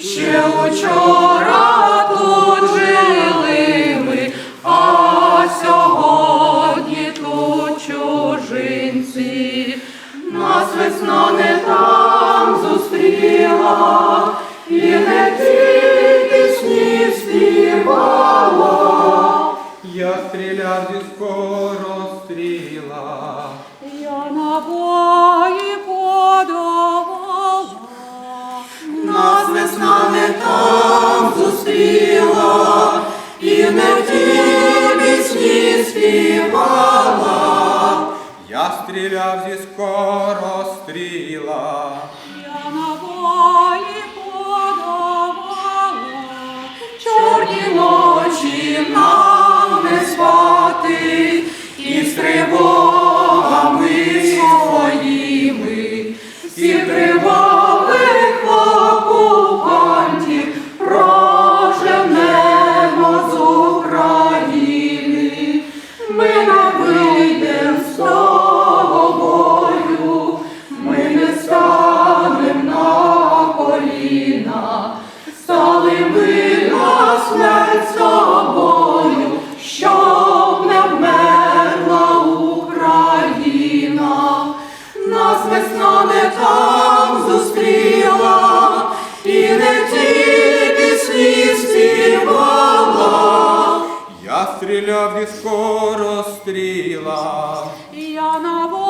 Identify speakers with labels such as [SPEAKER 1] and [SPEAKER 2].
[SPEAKER 1] Ще учора тут жили ми, а сьогодні тут чужинці. Нас весна не там зустріла, і не ті пісні співала.
[SPEAKER 2] Я стріляв зі скоро стріла.
[SPEAKER 1] Я набої подавала, співала.
[SPEAKER 2] Я стріляв зі скоро стріла.
[SPEAKER 1] Я на подавала, з тобою, щоб не вмерла Україна. Нас весна не там зустріла, і не ті пісні.
[SPEAKER 2] Я стріляв зі скоро стріла.
[SPEAKER 1] Я подавала,